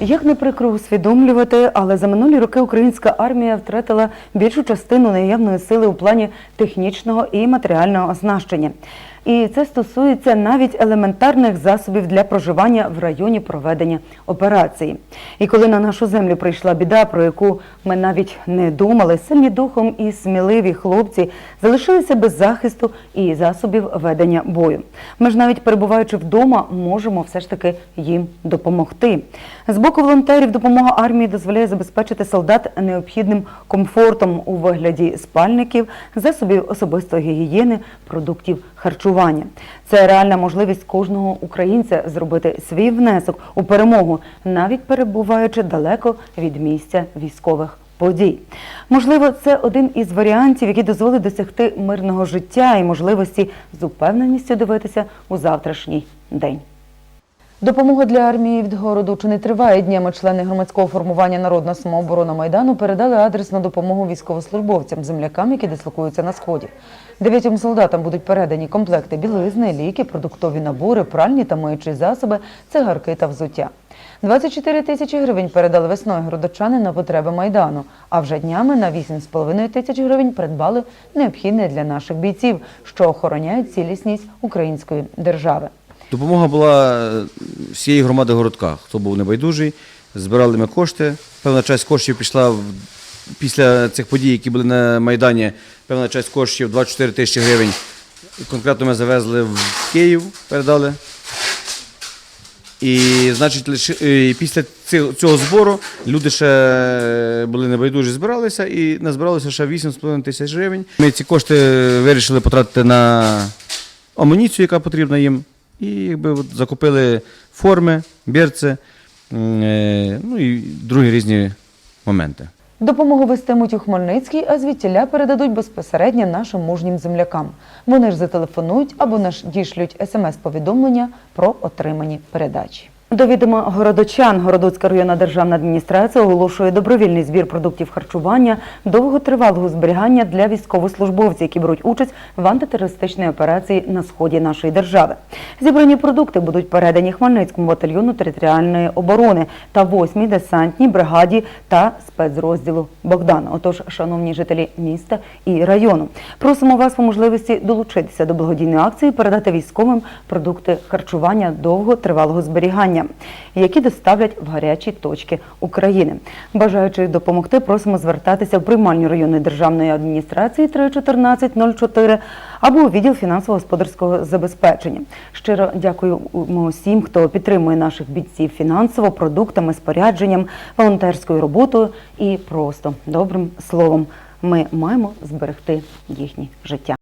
Як не прикро усвідомлювати, але за минулі роки українська армія втратила більшу частину наявної сили у плані технічного і матеріального оснащення. І це стосується навіть елементарних засобів для проживання в районі проведення операції. І коли на нашу землю прийшла біда, про яку ми навіть не думали, сильні духом і сміливі хлопці залишилися без захисту і засобів ведення бою. Ми ж навіть перебуваючи вдома, можемо все ж таки їм допомогти. З боку волонтерів допомога армії дозволяє забезпечити солдат необхідним комфортом у вигляді спальників, засобів особистої гігієни, продуктів харчування. Це реальна можливість кожного українця зробити свій внесок у перемогу, навіть перебуваючи далеко від місця військових подій. Можливо, це один із варіантів, який дозволить досягти мирного життя і можливості з упевненістю дивитися у завтрашній день. Допомога для армії від городу чи не триває днями члени громадського формування Народна самооборона Майдану передали адресну допомогу військовослужбовцям, землякам, які дислокуються на сході. Дев'ятьом солдатам будуть передані комплекти білизни, ліки, продуктові набори, пральні та миючі засоби, цигарки та взуття. 24 тисячі гривень передали весною городочани на потреби Майдану, а вже днями на 8,5 тисяч гривень придбали необхідне для наших бійців, що охороняють цілісність української держави. Допомога була е, всієї громади городка. Хто був небайдужий, збирали ми кошти. Певна часть коштів пішла після цих подій, які були на Майдані. Певна часть коштів 24 тисячі гривень. Конкретно ми завезли в Київ, передали. І, значить, лише е, після цього, збору люди ще були небайдужі, збиралися і назбиралося ще 8,5 тисяч гривень. Ми ці кошти вирішили потратити на амуніцію, яка потрібна їм. І якби от закупили форми, берці, е, ну і другі різні моменти. Допомогу вестимуть у Хмельницькій, а звідтіля передадуть безпосередньо нашим мужнім землякам. Вони ж зателефонують або наш дішлють смс-повідомлення про отримані передачі. До відома городочан Городоцька районна державна адміністрація оголошує добровільний збір продуктів харчування довготривалого зберігання для військовослужбовців, які беруть участь в антитерористичній операції на сході нашої держави. Зібрані продукти будуть передані Хмельницькому батальйону територіальної оборони та 8-й десантній бригаді та спецрозділу Богдана. Отож, шановні жителі міста і району, просимо вас по можливості долучитися до благодійної акції, передати військовим продукти харчування довготривалого зберігання, які доставлять в гарячі точки України. Бажаючи допомогти, просимо звертатися в приймальню районної державної адміністрації 31404 або у відділ фінансово-господарського забезпечення. Щиро дякуємо усім, хто підтримує наших бійців фінансово, продуктами, спорядженням, волонтерською роботою і просто добрим словом. Ми маємо зберегти їхнє життя.